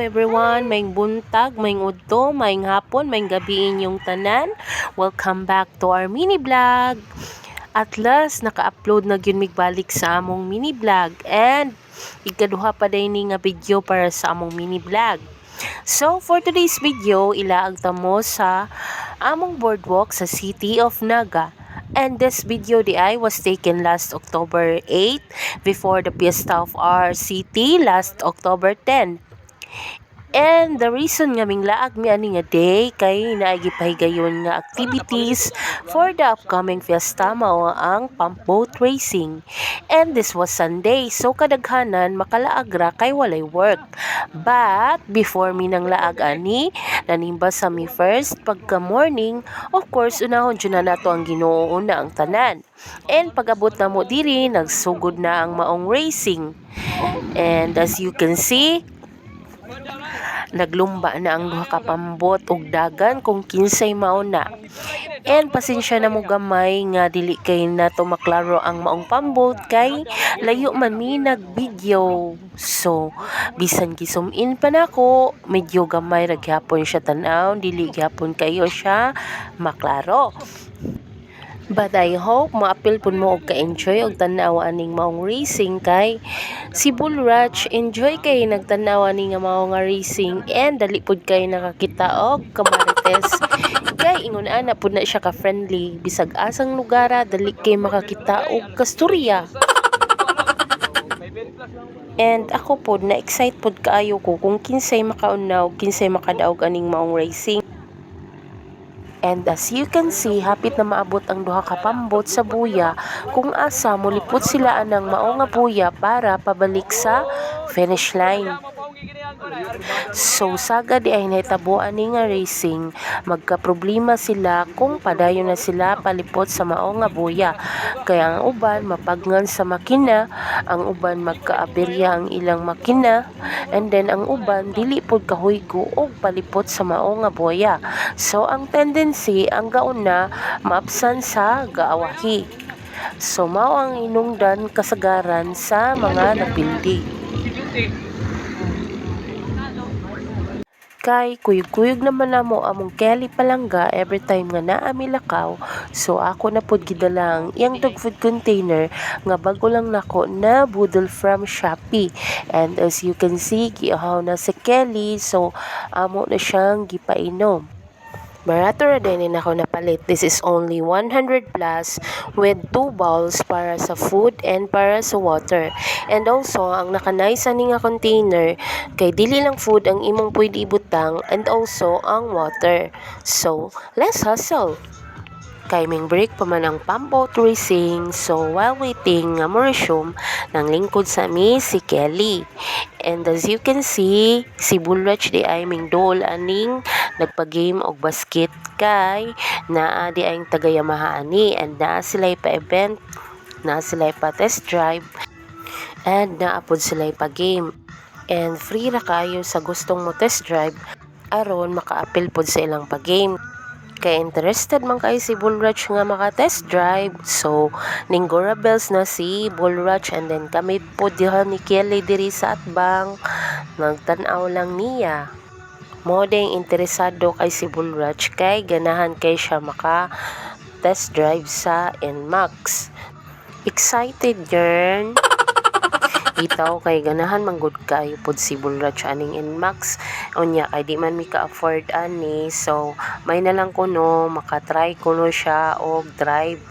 everyone, maing buntag, maing udto, maing hapon, maing gabi inyong tanan. Welcome back to our mini vlog. At last, naka-upload na gyud mig balik sa among mini vlog and ikaduha pa day ni nga video para sa among mini vlog. So, for today's video, ilaag ta sa among boardwalk sa City of Naga. And this video di was taken last October 8 before the Fiesta of our city last October 10. And the reason nga ming laag mi ani nga day kay naagi pahigayon nga activities for the upcoming fiesta mao ang pump racing. And this was Sunday, so kadaghanan makalaag ra kay walay work. But before mi nang laag ani, nanimba sa mi first pagka morning, of course unahon jud na nato ang Ginoo na ang tanan. And pagabot na mo diri, nagsugod na ang maong racing. And as you can see, naglumba na ang duha ka pambot og dagan kung kinsay mao na. And pasensya na mo gamay nga dili kay nato maklaro ang maong pambot kay layo man mi nag-video. So, bisan gisum in pa nako, medyo gamay ra gyapon siya tan-aw, dili gyapon kayo siya maklaro. But I hope maapil pun mo og ka-enjoy og tan-aw aning maong racing kay si Bull Ratch enjoy kay nagtan-aw ani nga mao nga racing and dali pud kay nakakita og kamarites kay ingon ana pud na siya ka friendly bisag asang lugara dali kay makakita og kasturya. And ako pod na excite pod kaayo ko kung kinsay makaunaw, kinsay makadaog aning maong racing. And as you can see, hapit na maabot ang duha ka pambot sa buya kung asa mulipot sila anang mao nga buya para pabalik sa finish line. So saga di ay nahitabo ani nga racing, magka-problema sila kung padayon na sila palipot sa mao nga buya. Kaya ang uban mapagngan sa makina, ang uban magkaaberya ang ilang makina, and then ang uban dili pod kahuygo og palipot sa mao nga buya. So ang tendency ang gauna maapsan sa gaawahi. So mao ang inungdan kasagaran sa mga napildi. Kay kuyog-kuyog naman namo among Kelly Palangga every time nga naa mi lakaw. So ako na pod gidala ang iyang dog food container nga bago lang nako na budol from Shopee. And as you can see, giahaw na si Kelly. So amo na siyang gipainom. Barato ra din ako napalit. This is only 100 plus with two bowls para sa food and para sa water. And also, ang nakanay sa nga container, kay dili lang food ang imong pwede ibutang and also ang water. So, let's hustle! Kay break pa man ang pump boat racing so while waiting nga mo resume nang lingkod sa mi si Kelly. And as you can see, si Bullratch di ay ming dol aning nagpa-game og basket kay naa di ay taga Yamaha ani and naa sila pa-event, naa sila pa-test drive and naa pod sila pa-game. And free ra kayo sa gustong mo test drive aron maka-appeal pod sa ilang pa-game kay interested man kay si Bullratch nga maka-test drive. So, ninggora bells na si Bullratch and then kami po diha ni Kelly diri sa atbang. Nagtanaw lang niya. Mo ding interesado kay si Bullratch kay ganahan kay siya maka test drive sa NMAX. Excited yarn? Itaw kay ganahan manggod kayo pod si Bullratch aning Nmax unya kay di man mi ka-afford ani. So may na lang kuno makatry kuno siya og drive.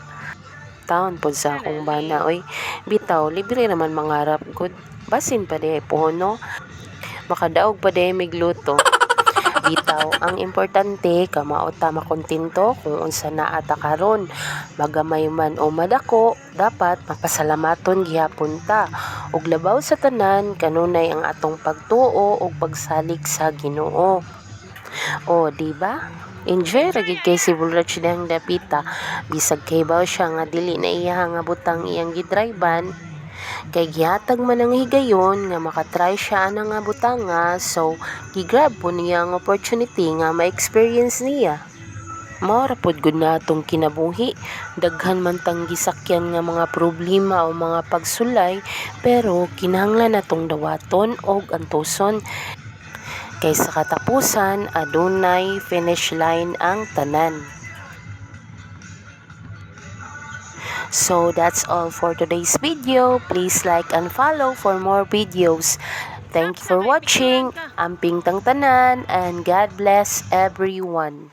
Taon pod sa akong bana oy. Bitaw libre naman mangarap. Good basin pa di puno. Makadaog pa di migluto bitaw. Ang importante kamao ta makontento kung unsa na ata karon. Magamay man o madako dapat mapasalamaton gihapon ta. Ug labaw sa tanan kanunay ang atong pagtuo ug pagsalig sa Ginoo. O di ba? Enjoy ra gid kay si Bulratch dang dapita bisag kay baw siya nga dili na iya nga butang iyang gidriban kay gihatag man ang higayon nga makatry siya ana nga so gigrab po niya ang opportunity nga ma-experience niya. Mao ra pod gud natong kinabuhi. Daghan man tang gisakyan nga mga problema o mga pagsulay pero kinahanglan natong dawaton og antuson. Kay sa katapusan, adunay finish line ang tanan. So that's all for today's video. Please like and follow for more videos. Thank you for watching. Amping tang tanan and God bless everyone.